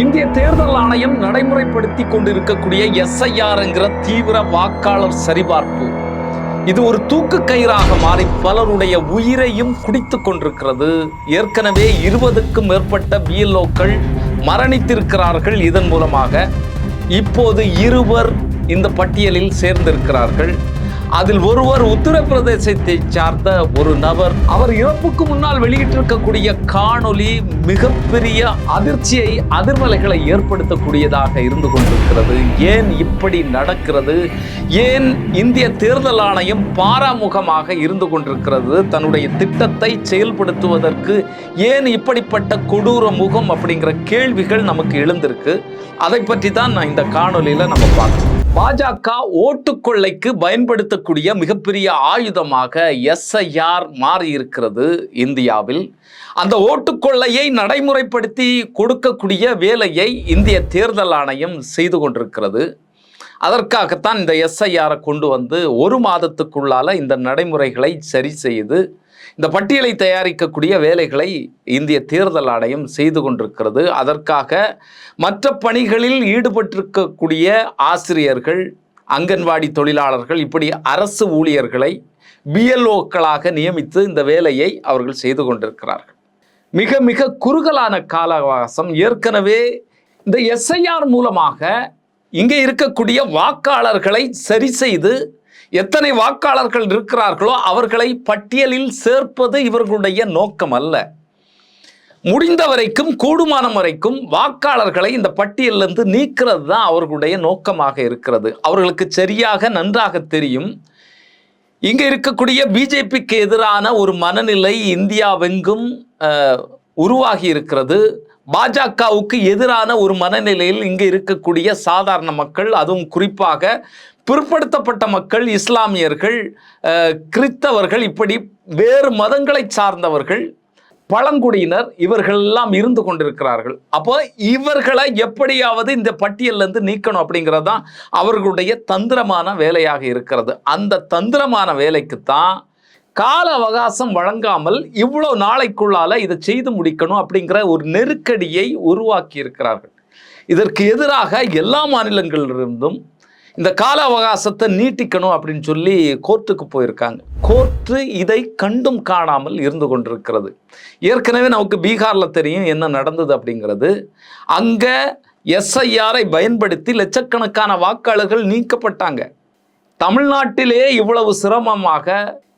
இந்திய தேர்தல் ஆணையம் நடைமுறைப்படுத்தி கொண்டிருக்கக்கூடிய எஸ்ஐஆர்ங்கிற தீவிர வாக்காளர் சரிபார்ப்பு. இது ஒரு தூக்கு கயிறாக மாறி பலருடைய உயிரையும் குடித்து கொண்டிருக்கிறது. ஏற்கனவே இருபதுக்கும் மேற்பட்ட பிஎல்ஓக்கள் மரணித்திருக்கிறார்கள். இதன் மூலமாக இப்போது இருவர் இந்த பட்டியலில் சேர்ந்திருக்கிறார்கள். அதில் ஒருவர் உத்தரப்பிரதேசத்தை சார்ந்த ஒரு நபர். அவர் இறப்புக்கு முன்னால் வெளியிட்டிருக்கக்கூடிய காணொளி மிகப்பெரிய அதிர்ச்சியை அதிர்வலைகளை ஏற்படுத்தக்கூடியதாக இருந்து கொண்டிருக்கிறது. ஏன் இப்படி நடக்கிறது? ஏன் இந்திய தேர்தல் ஆணையம் பாராமுகமாக இருந்து கொண்டிருக்கிறது? தன்னுடைய திட்டத்தை செயல்படுத்துவதற்கு ஏன் இப்படிப்பட்ட கொடூர முகம் அப்படிங்கிற கேள்விகள் நமக்கு எழுந்திருக்கு. அதை பற்றி தான் நான் இந்த காணொலியில் நம்ம பார்க்கணும் பாஜக ஓட்டுக்கொள்ளைக்கு பயன்படுத்தக்கூடிய மிகப்பெரிய ஆயுதமாக எஸ்ஐஆர் மாறி இருக்கிறது இந்தியாவில். அந்த ஓட்டுக்கொள்ளையை நடைமுறைப்படுத்தி கொடுக்கக்கூடிய வேலையை இந்திய தேர்தல் ஆணையம் செய்து கொண்டிருக்கிறது. அதற்காகத்தான் இந்த எஸ்ஐஆரை கொண்டு வந்து ஒரு மாதத்துக்குள்ளால இந்த நடைமுறைகளை சரி செய்து இந்த பட்டியலை தயாரிக்கக்கூடிய வேலைகளை இந்திய தேர்தல் ஆணையம் செய்து கொண்டிருக்கிறது. அதற்காக மற்ற பணிகளில் ஈடுபட்டிருக்கக்கூடிய ஆசிரியர்கள் அங்கன்வாடி தொழிலாளர்கள் இப்படி அரசு ஊழியர்களை பிஎல்ஓக்களாக நியமித்து இந்த வேலையை அவர்கள் செய்து கொண்டிருக்கிறார்கள். மிக மிக குறுகலான கால அவகாசம் ஏற்கனவே இந்த எஸ்ஐஆர் மூலமாக இங்கே இருக்கக்கூடிய வாக்காளர்களை சரி செய்து எத்தனை வாக்காளர்கள் இருக்கிறார்களோ அவர்களை பட்டியலில் சேர்ப்பது இவர்களுடைய நோக்கம் அல்ல. முடிந்த வரைக்கும் கூடுமான வரைக்கும் வாக்காளர்களை இந்த பட்டியலிருந்து நீக்கிறது தான் அவர்களுடைய நோக்கமாக இருக்கிறது. அவர்களுக்கு சரியாக நன்றாக தெரியும். இங்கே இருக்கக்கூடிய பிஜேபிக்கு எதிரான ஒரு மனநிலை இந்தியாவெங்கும் உருவாகி இருக்கிறது. பாஜகவுக்கு எதிரான ஒரு மனநிலையில் இங்கே இருக்கக்கூடிய சாதாரண மக்கள் அதுவும் குறிப்பாக பிற்படுத்தப்பட்ட மக்கள் இஸ்லாமியர்கள் கிறித்தவர்கள் இப்படி வேறு மதங்களை சார்ந்தவர்கள் பழங்குடியினர் இவர்கள் எல்லாம் இருந்து கொண்டிருக்கிறார்கள். அப்போ இவர்களை எப்படியாவது இந்த பட்டியல்லேருந்து நீக்கணும் அப்படிங்கிறது தான் அவர்களுடைய தந்திரமான வேலையாக இருக்கிறது. அந்த தந்திரமான வேலைக்குத்தான் கால அவகாசம் வழங்காமல் இவ்வளோ நாளைக்குள்ளால இதை செய்து முடிக்கணும் அப்படிங்கிற ஒரு நெருக்கடியை உருவாக்கி இருக்கிறார்கள் இதற்கு எதிராக எல்லா மாநிலங்களிலிருந்தும் இந்த கால அவகாசத்தை நீட்டிக்கணும் அப்படின்னு சொல்லி கோர்ட்டுக்கு போயிருக்காங்க. கோர்ட்டு இதை கண்டும் காணாமல் இருந்து கொண்டிருக்கிறது. ஏற்கனவே நமக்கு பீகாரில் தெரியும் என்ன நடந்தது அப்படிங்கிறது. அங்கே எஸ்ஐஆரை பயன்படுத்தி லட்சக்கணக்கான வாக்காளர்கள் நீக்கப்பட்டாங்க. தமிழ்நாட்டிலே இவ்வளவு சிரமமாக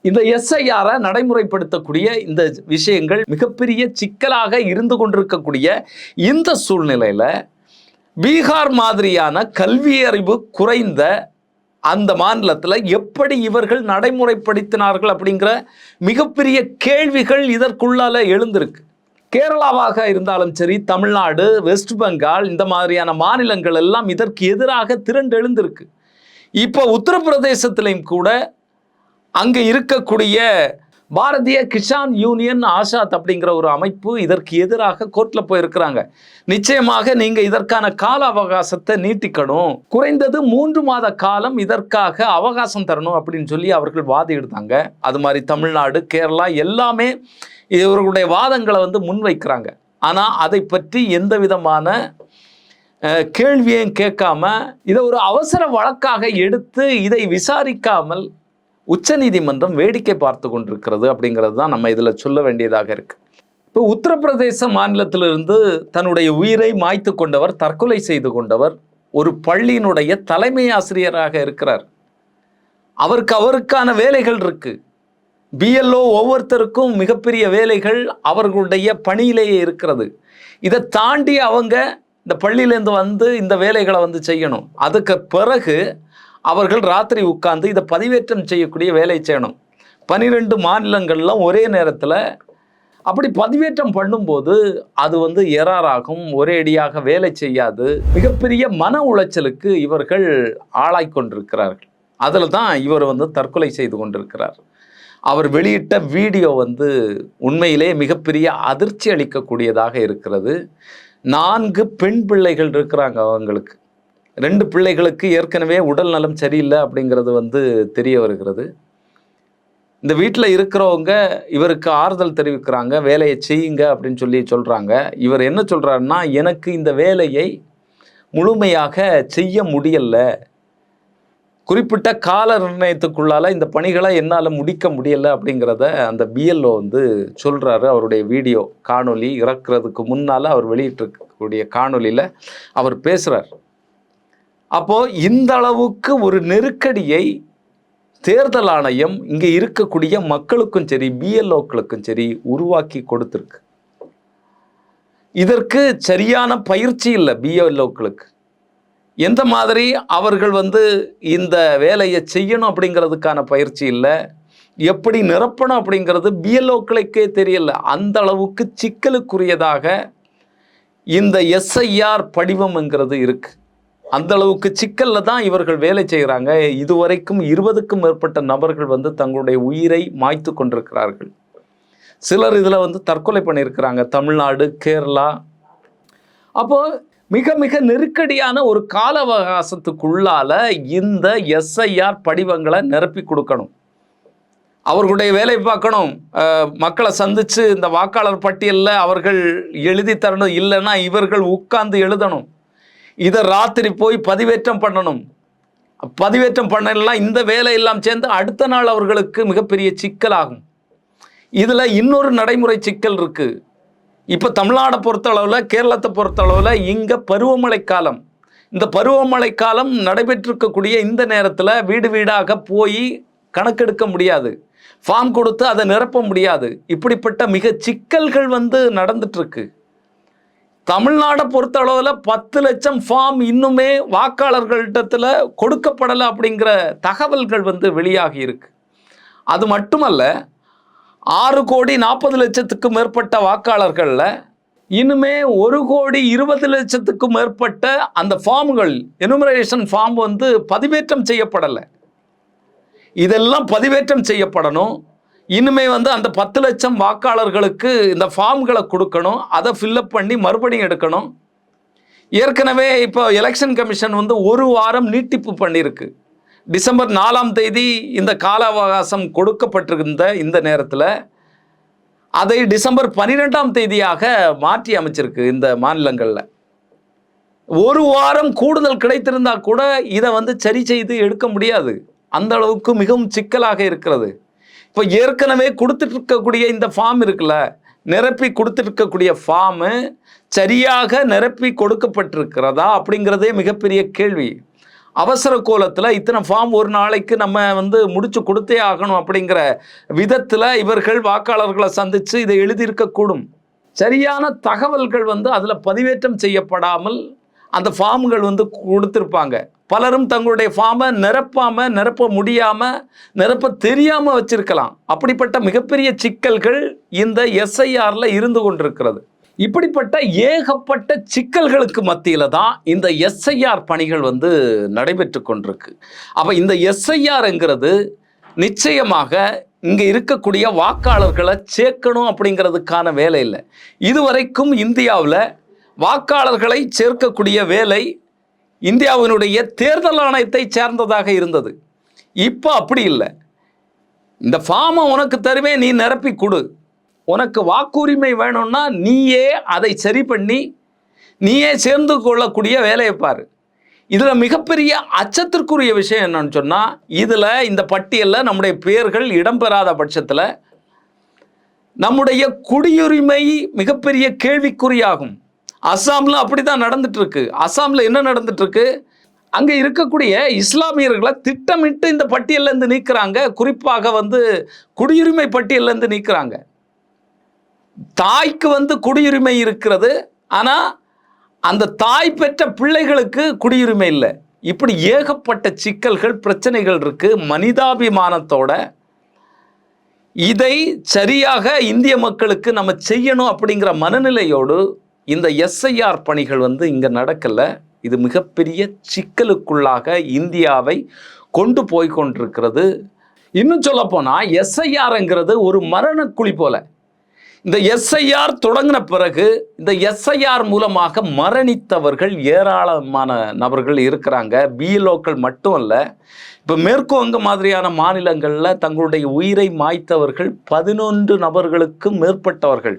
இந்த எஸ்ஐஆரை நடைமுறைப்படுத்தக்கூடிய இந்த விஷயங்கள் மிகப்பெரிய சிக்கலாக இருந்து கொண்டிருக்கக்கூடிய இந்த சூழ்நிலையில் பீகார் மாதிரியான கல்வி அறிவு குறைந்த அந்த மாநிலத்தில் எப்படி இவர்கள் நடைமுறைப்படுத்தினார்கள் அப்படிங்கிற மிகப்பெரிய கேள்விகள் இதற்குள்ளால எழுந்திருக்கு. கேரளாவாக இருந்தாலும் சரி தமிழ்நாடு வெஸ்ட் பெங்கால் இந்த மாதிரியான மாநிலங்கள் எல்லாம் இதற்கு எதிராக திரண்டு எழுந்திருக்கு இப்போ உத்தரப்பிரதேசத்திலையும் கூட அங்கே இருக்கக்கூடிய பாரதிய கிஷான் யூனியன் ஆசாத் அப்படிங்கிற ஒரு அமைப்பு இதற்கு எதிராக கோர்ட்டில் போயிருக்கிறாங்க. நிச்சயமாக நீங்கள் இதற்கான கால அவகாசத்தை நீட்டிக்கணும். குறைந்தது மூன்று மாத காலம் இதற்காக அவகாசம் தரணும் அப்படின்னு சொல்லி அவர்கள் வாதிடுதாங்க அது மாதிரி தமிழ்நாடு கேரளா எல்லாமே இவர்களுடைய வாதங்களை வந்து முன்வைக்கிறாங்க. ஆனால் அதை பற்றி எந்த விதமான கேள்வியும் கேள்வியையும் கேட்காம இதை ஒரு அவசர வழக்காக எடுத்து இதை விசாரிக்காமல் உச்சநீதிமன்றம் வேடிக்கை பார்த்து கொண்டிருக்கிறது அப்படிங்கிறது தான் நம்ம இதில் சொல்ல வேண்டியதாக இருக்குது இப்போ உத்தரப்பிரதேச மாநிலத்திலிருந்து தன்னுடைய உயிரை மாய்த்து கொண்டவர் தற்கொலை செய்து கொண்டவர் ஒரு பள்ளியினுடைய தலைமை ஆசிரியராக இருக்கிறார். அவருக்கு அவருக்கான வேலைகள் இருக்கு. பிஎல்ஓ ஒவ்வொருத்தருக்கும் மிகப்பெரிய வேலைகள் அவர்களுடைய பணியிலேயே இருக்கிறது. இதை தாண்டி அவங்க இந்த பள்ளியிலேருந்து வந்து இந்த வேலைகளை வந்து செய்யணும். அதுக்கு பிறகு அவர்கள் ராத்திரி உட்கார்ந்து இதை பதிவேற்றம் செய்யக்கூடிய வேலை செய்யணும். பனிரெண்டு மாநிலங்கள்லாம் ஒரே நேரத்தில் அப்படி பதிவேற்றம் பண்ணும்போது அது வந்து எராராகும் ஒரே அடியாக வேலை செய்யாது. மிகப்பெரிய மன உளைச்சலுக்கு இவர்கள் ஆளாய் கொண்டிருக்கிறார்கள். அதில் தான் இவர் வந்து தற்கொலை செய்து கொண்டிருக்கிறார். அவர் வெளியிட்ட வீடியோ வந்து உண்மையிலே மிகப்பெரிய அதிர்ச்சி அளிக்கக்கூடியதாக இருக்கிறது. நான்கு பெண் பிள்ளைகள் இருக்கிறாங்க அவங்களுக்கு. ரெண்டு பிள்ளைகளுக்கு ஏற்கனவே உடல் நலம் சரியில்லை அப்படிங்கிறது வந்து தெரிய வருகிறது. இந்த வீட்டில் இருக்கிறவங்க இவருக்கு ஆறுதல் தெரிவிக்கிறாங்க வேலையை செய்யுங்க அப்படின்னு சொல்லி சொல்கிறாங்க இவர் என்ன சொல்கிறாருன்னா எனக்கு இந்த வேலையை முழுமையாக செய்ய முடியல. குறிப்பிட்ட கால நிர்ணயத்துக்குள்ளால் இந்த பணிகளை என்னால் முடிக்க முடியல அப்படிங்கிறத அந்த பிஎல்ஓ வந்து சொல்கிறாரு அவருடைய வீடியோ காணொலி இறக்குறதுக்கு முன்னால் அவர் வெளியிட்டிருக்கக்கூடிய காணொலியில் அவர் பேசுகிறார் அப்போது இந்த அளவுக்கு ஒரு நெருக்கடியை தேர்தல் ஆணையம் இங்கே இருக்கக்கூடிய மக்களுக்கும் சரி பிஎல்ஓக்களுக்கும் சரி உருவாக்கி கொடுத்துருக்கு. இதற்கு சரியான பயிற்சி இல்லை பிஎல்ஓக்களுக்கு எந்த மாதிரி அவர்கள் வந்து இந்த வேலையை செய்யணும் அப்படிங்கிறதுக்கான பயிற்சி இல்லை. எப்படி நிரப்பணும் அப்படிங்கிறது பிஎல்ஓக்களுக்கே தெரியல. அந்த அளவுக்கு சிக்கலுக்குரியதாக இந்த எஸ்ஐஆர் படிவம்ங்கிறது இருக்குது அந்த அளவுக்கு சிக்கல்ல தான் இவர்கள் வேலை செய்கிறாங்க இதுவரைக்கும் இருபதுக்கும் மேற்பட்ட நபர்கள் வந்து தங்களுடைய உயிரை மாய்த்து கொண்டிருக்கிறார்கள். சிலர் இதில் வந்து தற்கொலை பண்ணியிருக்கிறாங்க. தமிழ்நாடு கேரளா. அப்போ மிக மிக நெருக்கடியான ஒரு கால அவகாசத்துக்குள்ளால இந்த எஸ்ஐஆர் படிவங்களை நிரப்பி கொடுக்கணும். அவர்களுடைய வேலை பார்க்கணும். மக்களை சந்திச்சு இந்த வாக்காளர் பட்டியலில் அவர்கள் எழுதி தரணும். இல்லைன்னா இவர்கள் உட்கார்ந்து எழுதணும். இதை ராத்திரி போய் பதிவேற்றம் பண்ணணும். பதிவேற்றம் பண்ணலாம் இந்த வேலை எல்லாம் சேர்ந்து அடுத்த நாள் அவர்களுக்கு மிகப்பெரிய சிக்கலாகும். இதில் இன்னொரு நடைமுறை சிக்கல் இருக்குது இப்போ தமிழ்நாடை பொறுத்தளவில் கேரளத்தை பொறுத்தளவில் இங்கே பருவமழை காலம். இந்த பருவமழை காலம் நடைபெற்றிருக்கக்கூடிய இந்த நேரத்தில் வீடு வீடாக போய் கணக்கெடுக்க முடியாது. ஃபார்ம் கொடுத்து அதை நிரப்ப முடியாது. இப்படிப்பட்ட மிக சிக்கல்கள் வந்து நடந்துட்டுருக்கு தமிழ்நாடை பொறுத்த அளவில் பத்து லட்சம் ஃபார்ம் இன்னுமே வாக்காளர்களிடத்தில் கொடுக்கப்படலை அப்படிங்கிற தகவல்கள் வந்து வெளியாகி இருக்கு. அது மட்டுமல்ல ஆறு கோடி நாற்பது லட்சத்துக்கும் மேற்பட்ட வாக்காளர்களில் இனிமே ஒரு கோடி இருபது லட்சத்துக்கும் மேற்பட்ட அந்த ஃபார்ம்கள் எனுமரேஷன் ஃபார்ம் வந்து பதிவேற்றம் செய்யப்படலை. இதெல்லாம் பதிவேற்றம் செய்யப்படணும். இனிமே வந்து அந்த பத்து லட்சம் வாக்காளர்களுக்கு இந்த ஃபார்ம்களை கொடுக்கணும். அதை ஃபில்லப் பண்ணி மறுபடியும் எடுக்கணும். ஏற்கனவே இப்போ எலெக்ஷன் கமிஷன் வந்து ஒரு வாரம் நீட்டிப்பு பண்ணியிருக்கு. டிசம்பர் நாலாம் தேதி இந்த கால அவகாசம் கொடுக்கப்பட்டிருந்த இந்த நேரத்தில் அதை டிசம்பர் பன்னிரெண்டாம் தேதியாக மாற்றி அமைச்சிருக்கு இந்த மாநிலங்களில். ஒரு வாரம் கூடுதல் கிடைத்திருந்தா கூட இதை வந்து சரி செய்து எடுக்க முடியாது. அந்த அளவுக்கு மிகவும் சிக்கலாக இருக்கிறது. இப்போ ஏற்கனவே கொடுத்துட்டு இருக்கக்கூடிய இந்த ஃபார்ம் இருக்குல்ல நிரப்பி கொடுத்துட்டு இருக்கக்கூடிய ஃபார்மு சரியாக நிரப்பி கொடுக்கப்பட்டிருக்கிறதா அப்படிங்கிறதே மிகப்பெரிய கேள்வி. அவசர கோலத்தில் இத்தனை ஃபார்ம் ஒரு நாளைக்கு நம்ம வந்து முடிச்சு கொடுத்தே ஆகணும் அப்படிங்கிற விதத்தில் இவர்கள் வாக்காளர்களை சந்தித்து இதை எழுதியிருக்கக்கூடும் சரியான தகவல்கள் வந்து அதில் பதிவேற்றம் செய்யப்படாமல் அந்த ஃபார்ம்கள் வந்து கொடுத்துருப்பாங்க. பலரும் தங்களுடைய ஃபார்மை நிரப்பாம நிரப்ப முடியாம நிரப்ப தெரியாம வச்சிருக்கலாம். அப்படிப்பட்ட மிகப்பெரிய சிக்கல்கள் இந்த எஸ்ஐஆர்ல இருந்து கொண்டிருக்கிறது. இப்படிப்பட்ட ஏகப்பட்ட சிக்கல்களுக்கு மத்தியில தான் இந்த எஸ்ஐஆர் பணிகள் வந்து நடைபெற்று கொண்டிருக்கு. அப்ப இந்த எஸ்ஐஆர்ங்கிறது நிச்சயமாக இங்கே இருக்கக்கூடிய வாக்காளர்களை சேர்க்கணும் அப்படிங்கிறதுக்கான வேலை இல்லை. இதுவரைக்கும் இந்தியாவில் வாக்காளர்களை சேர்க்கக்கூடிய வேலை இந்தியாவினுடைய தேர்தல் ஆணையத்தை சேர்ந்ததாக இருந்தது. இப்போ அப்படி இல்லை. இந்த ஃபார்மை உனக்கு தருவேன் நீ நிரப்பி கொடு. உனக்கு வாக்குரிமை வேணும்னா நீயே அதை சரி பண்ணி நீயே சேர்ந்து கொள்ளக்கூடிய வேலையை பாரு. இதில் மிகப்பெரிய அச்சத்திற்குரிய விஷயம் என்னன்னு சொன்னால் இதில் இந்த பட்டியலில் நம்முடைய பெயர்கள் இடம்பெறாத பட்சத்தில் நம்முடைய குடியுரிமை மிகப்பெரிய கேள்விக்குறியாகும். அஸ்ஸாமில் அப்படி தான் நடந்துட்டுருக்கு. அஸ்ஸாமில் என்ன நடந்துட்டுருக்கு? அங்கே இருக்கக்கூடிய இஸ்லாமியர்களை திட்டமிட்டு இந்த பட்டியலேருந்து நீக்கிறாங்க. குறிப்பாக வந்து குடியுரிமை பட்டியலேருந்து நீக்கிறாங்க. தாய்க்கு வந்து குடியுரிமை இருக்கிறது. ஆனால் அந்த தாய் பெற்ற பிள்ளைகளுக்கு குடியுரிமை இல்லை. இப்படி ஏகப்பட்ட சிக்கல்கள் பிரச்சனைகள் இருக்குது மனிதாபிமானத்தோட இதை சரியாக இந்திய மக்களுக்கு நம்ம செய்யணும் அப்படிங்கிற மனநிலையோடு இந்த எஸ்ஐஆர் பணிகள் வந்து இங்கே நடக்கலை. இது மிகப்பெரிய சிக்கலுக்குள்ளாக இந்தியாவை கொண்டு போய் கொண்டிருக்கிறது. இன்னும் சொல்ல போனால் எஸ்ஐஆர்ங்கிறது ஒரு மரணக்குழி போல. இந்த எஸ்ஐஆர் தொடங்கின பிறகு இந்த எஸ்ஐஆர் மூலமாக மரணித்தவர்கள் ஏராளமான நபர்கள் இருக்கிறாங்க. பிஎல்ஓக்கள் மட்டும் அல்ல. இப்போ மேற்கு வங்க மாதிரியான மாநிலங்களில் தங்களுடைய உயிரை மாய்த்தவர்கள் பதினொன்று நபர்களுக்கும் மேற்பட்டவர்கள்.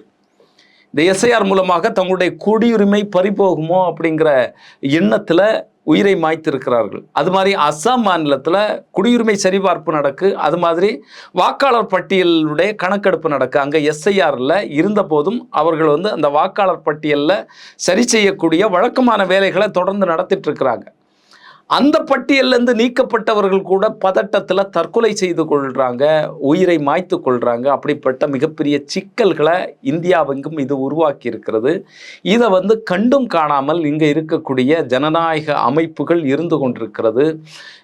இந்த எஸ்ஐஆர் மூலமாக தங்களுடைய குடியுரிமை பறிபோகுமோ அப்படிங்கிற எண்ணத்தில் உயிரை மாய்த்திருக்கிறார்கள். அது மாதிரி அஸ்ஸாம் மாநிலத்தில் குடியுரிமை சரிபார்ப்பு நடக்கு அது மாதிரி வாக்காளர் பட்டியலுடைய கணக்கெடுப்பு நடக்கு. அங்கே எஸ்ஐஆரில் இருந்த போதும் அவர்கள் வந்து அந்த வாக்காளர் பட்டியலில் சரி செய்யக்கூடிய வழக்கமான வேலைகளை தொடர்ந்து நடத்திட்டு இருக்கிறாங்க. அந்த பட்டியல்லேருந்து நீக்கப்பட்டவர்கள் கூட பதட்டத்தில் தற்கொலை செய்து கொள்கிறாங்க உயிரை மாய்த்து கொள்கிறாங்க அப்படிப்பட்ட மிகப்பெரிய சிக்கல்களை இந்தியாவெங்கும் இது உருவாக்கி இருக்கிறது இதை வந்து கண்டும் காணாமல் இங்கே இருக்கக்கூடிய ஜனநாயக அமைப்புகள் இருந்து கொண்டிருக்கிறது.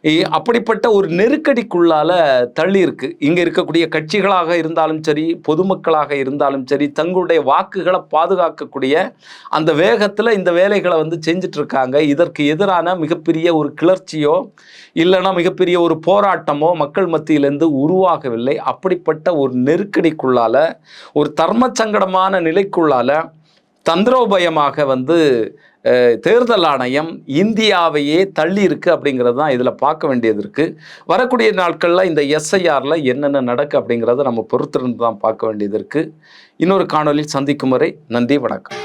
இ- அப்படிப்பட்ட ஒரு நெருக்கடிக்குள்ளால் தள்ளி இருக்கு இங்கே இருக்கக்கூடிய கட்சிகளாக இருந்தாலும் சரி பொதுமக்களாக இருந்தாலும் சரி தங்களுடைய வாக்குகளை பாதுகாக்கக்கூடிய அந்த வேகத்தில் இந்த வேலைகளை வந்து செஞ்சிட்ருக்காங்க. இதற்கு எதிரான மிகப்பெரிய ஒரு கிளர்ச்சியோ இல்லைன்னா மிகப்பெரிய ஒரு போராட்டமோ மக்கள் மத்தியிலேருந்து உருவாகவில்லை. அப்படிப்பட்ட ஒரு நெருக்கடிக்குள்ளால் ஒரு தர்ம சங்கடமான நிலைக்குள்ளால் தந்திரோபயமாக வந்து தேர்தல் ஆணையம் இந்தியாவையே தள்ளி இருக்குது அப்படிங்கிறது தான் இதில் பார்க்க வேண்டியது இருக்குது வரக்கூடிய நாட்களில் இந்த எஸ்ஐஆரில் என்னென்ன நடக்கு அப்படிங்கிறத நம்ம பொறுத்திருந்து தான் பார்க்க வேண்டியது இருக்குது இன்னொரு காணொலியில் சந்திக்கும் வரை நன்றி வணக்கம்.